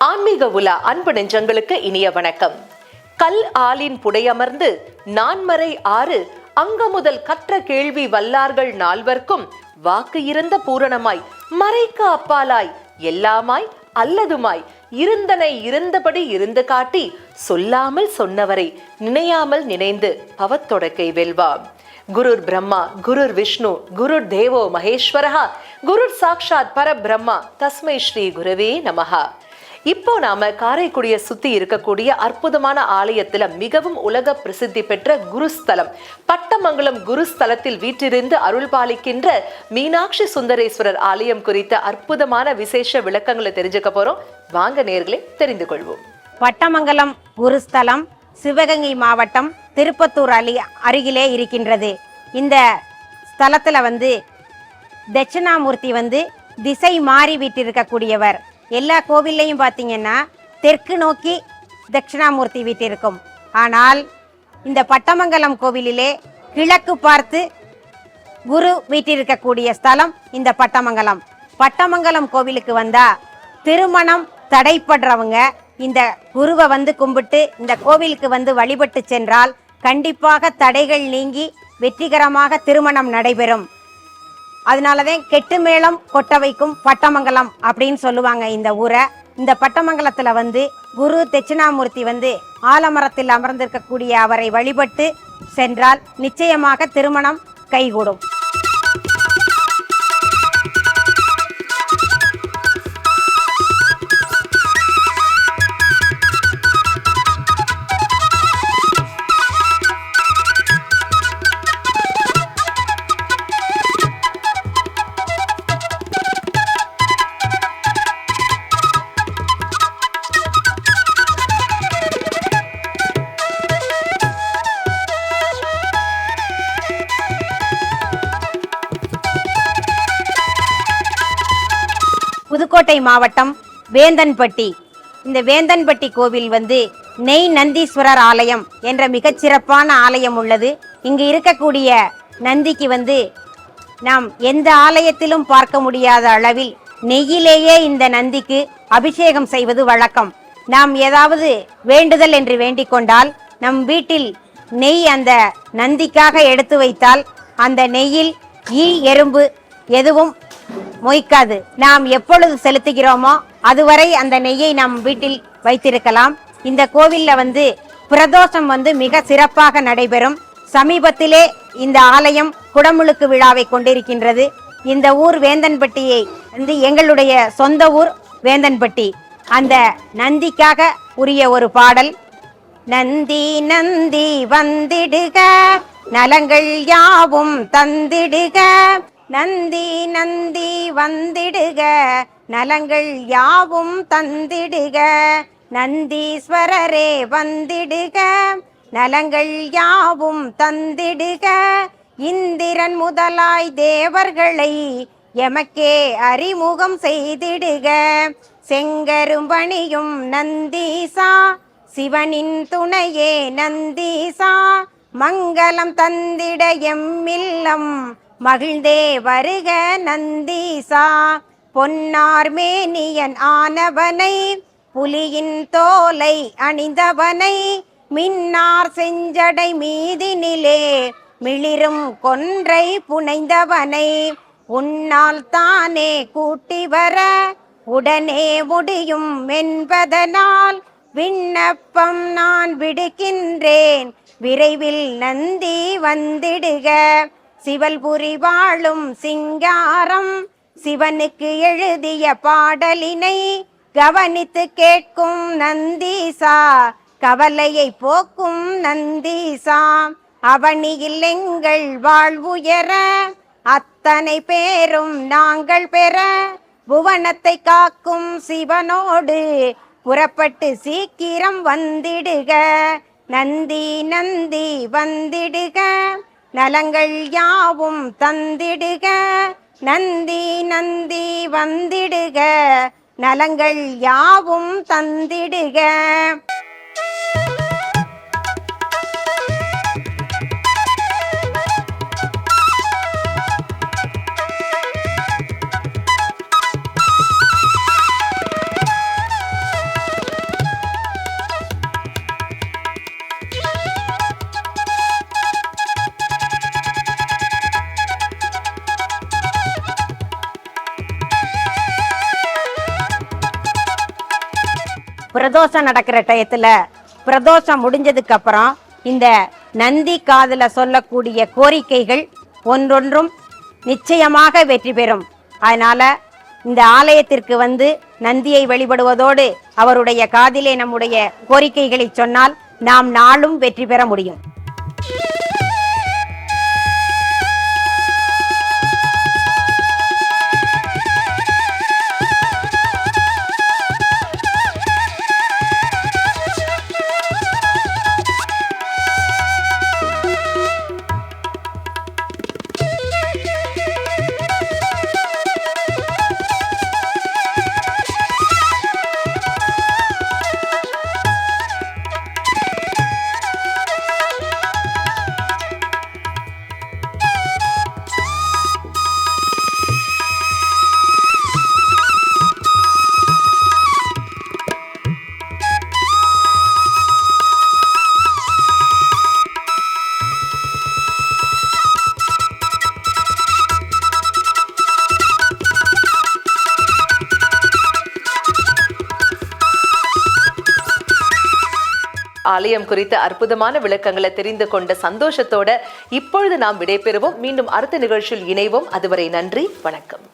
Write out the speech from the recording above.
ஆன்மீக உலா அன்பு நெஞ்சங்களுக்கு இனிய வணக்கம். கல் ஆலின் புடையமர்ந்து நான்மறை ஆறு அங்கு முதல் கற்ற கேள்வி வல்லார்கள் நால்வர்க்கும் வாக்கு இருந்த பூரணமாய் மறைக்கு அப்பாலாய் எல்லாமாய் அல்லதுமாய் இருந்தனை இருந்தபடி இருந்து காட்டி சொல்லாமல் சொன்னவரை நினையாமல் நினைந்து பவத்தொடக்கை வெல்வாம். குருர் பிரம்மா குருர் விஷ்ணு குருர் தேவோ மகேஸ்வரஹா குருர் சாக்ஷாத் பரபிரம்மா தஸ்மை ஸ்ரீ குருவே நமஹா. இப்போ நாம காரைக்குடியை சுத்தி இருக்கக்கூடிய அற்புதமான ஆலயத்துல மிகவும் உலக பிரசித்தி பெற்ற குருஸ்தலம். பட்டமங்கலம் குருஸ்தலத்தில் வீற்றிருந்து அருள் பாலிக்கின்ற மீனாட்சி சுந்தரேஸ்வரர் ஆலயம் குறித்த அற்புதமான விசேஷ விளக்கங்களை தெரிஞ்சுக்க போறோம். வாங்க நேர்களை தெரிந்து கொள்வோம். பட்டமங்கலம் குருஸ்தலம் சிவகங்கை மாவட்டம் திருப்பத்தூர் அலி அருகிலே இருக்கின்றது. இந்த ஸ்தலத்தில் வந்து தட்சிணாமூர்த்தி வந்து திசை மாறி விட்டிருக்கக்கூடியவர் எல்லா கோவில்லையும் பார்த்தீங்கன்னா தெற்கு நோக்கி தட்சிணாமூர்த்தி வீட்டிருக்கும் ஆனால் இந்த பட்டமங்கலம் கோவிலிலே கிழக்கு பார்த்து குரு வீட்டிருக்கக்கூடிய ஸ்தலம் இந்த பட்டமங்கலம். பட்டமங்கலம் கோவிலுக்கு வந்தா திருமணம் தடைப்படுறவங்க இந்த குருவை வந்து கும்பிட்டு இந்த கோவிலுக்கு வந்து வழிபட்டு சென்றால் கண்டிப்பாக தடைகள் நீங்கி வெற்றிகரமாக திருமணம் நடைபெறும். அதனாலதான் கெட்டு மேளம் கொட்ட வைக்கும் பட்டமங்கலம் அப்படின்னு சொல்லுவாங்க இந்த ஊரை. இந்த பட்டமங்கலத்துல வந்து குரு தட்சிணாமூர்த்தி வந்து ஆலமரத்தில் அமர்ந்திருக்கக்கூடிய அவரை வழிபட்டு சென்றால் நிச்சயமாக திருமணம் கைகூடும். புதுக்கோட்டை மாவட்டம் வேந்தன்பட்டி. இந்த வேந்தன்பட்டி கோவில் வந்து நெய் நந்தீஸ்வரர் ஆலயம் என்ற மிகச்சிறப்பான ஆலயம் உள்ளது. இங்கு இருக்கக்கூடிய நந்திக்கு வந்து நாம் எந்த ஆலயத்திலும் பார்க்க முடியாத அளவில் நெய்யிலேயே இந்த நந்திக்கு அபிஷேகம் செய்வது வழக்கம். நாம் ஏதாவது வேண்டுதல் என்று வேண்டிக் கொண்டால் நம் வீட்டில் நெய் அந்த நந்திக்காக எடுத்து வைத்தால் அந்த நெய்யில் ஈ எறும்பு எதுவும் மொய்க்காது. நாம் எப்பொழுது செலுத்துகிறோமோ அதுவரை அந்த நெய்யை நம் வீட்டில் வைத்திருக்கலாம். இந்த கோவில்ல வந்து பிரதோஷம் வந்து மிக சிறப்பாக நடைபெறும். சமீபத்திலே இந்த ஆலயம் குடமுழுக்கு விழாவை கொண்டிருக்கின்றது. இந்த ஊர் வேந்தன்பட்டியை வந்து எங்களுடைய சொந்த ஊர் வேந்தன்பட்டி. அந்த நந்திக்காக உரிய ஒரு பாடல். நந்தி நந்தி வந்திடுக நலங்கள் யாவும் தந்திடுக. நந்தி நந்தி வந்திடுக. நலங்கள் யாவும் தந்திடுக. நந்தீஸ்வரரே வந்திடுக. நலங்கள் யாவும் தந்திடுக. இந்திரன் முதலாய் தேவர்களை எமக்கே அறிமுகம் செய்திடுக. செங்கரும்பணியும் நந்தீசா. சிவனின் துணையே நந்தீசா. மங்களம் தந்திட எம்மில்லம் மகிழ்ந்தே வருக நந்தீசா. பொன்னார் மேனியன் ஆனவனை புலியின் தோலை அணிந்தவனை மின்னார் செஞ்சடை மீதினிலே மிளிரும் கொன்றை புனைந்தவனை உன்னால் தானே கூட்டி வர உடனே முடியும் என்பதனால் விண்ணப்பம் நான் விடுக்கின்றேன். விரைவில் நந்தி வந்திடுக. சிவல்புரி வாழும் சிங்காரம் சிவனுக்கு எழுதிய பாடலினை கவனித்து கேட்கும் நந்தீசா கவலையை போக்கும் நந்தீசா. அவனியில் எங்கள் வாழ்வுயர அத்தனை பேரும் நாங்கள் பெற புவனத்தை காக்கும் சிவனோடு புறப்பட்டு சீக்கிரம் வந்திடுக. நந்தி நந்தி வந்திடுக. நலங்கள் யாவும் தந்திடுக. நந்தி நந்தி வந்திடுக. நலங்கள் யாவும் தந்திடுக. பிரதோஷம் நடக்கிற டயத்துல பிரதோஷம் முடிஞ்சதுக்கு அப்புறம் இந்த நந்தி காதில் சொல்லக்கூடிய கோரிக்கைகள் ஒன்றொன்றும் நிச்சயமாக வெற்றி பெறும். அதனால இந்த ஆலயத்திற்கு வந்து நந்தியை வழிபடுவதோடு அவருடைய காதிலே நம்முடைய கோரிக்கைகளை சொன்னால் நாம் நாளும் வெற்றி பெற முடியும். ஆலயம் குறித்த அற்புதமான விளக்கங்களை தெரிந்து கொண்ட சந்தோஷத்தோட இப்பொழுது நாம் விடைபெறுவோம். மீண்டும் அடுத்த நிகழ்ச்சியில் இணைவோம். அதுவரை நன்றி வணக்கம்.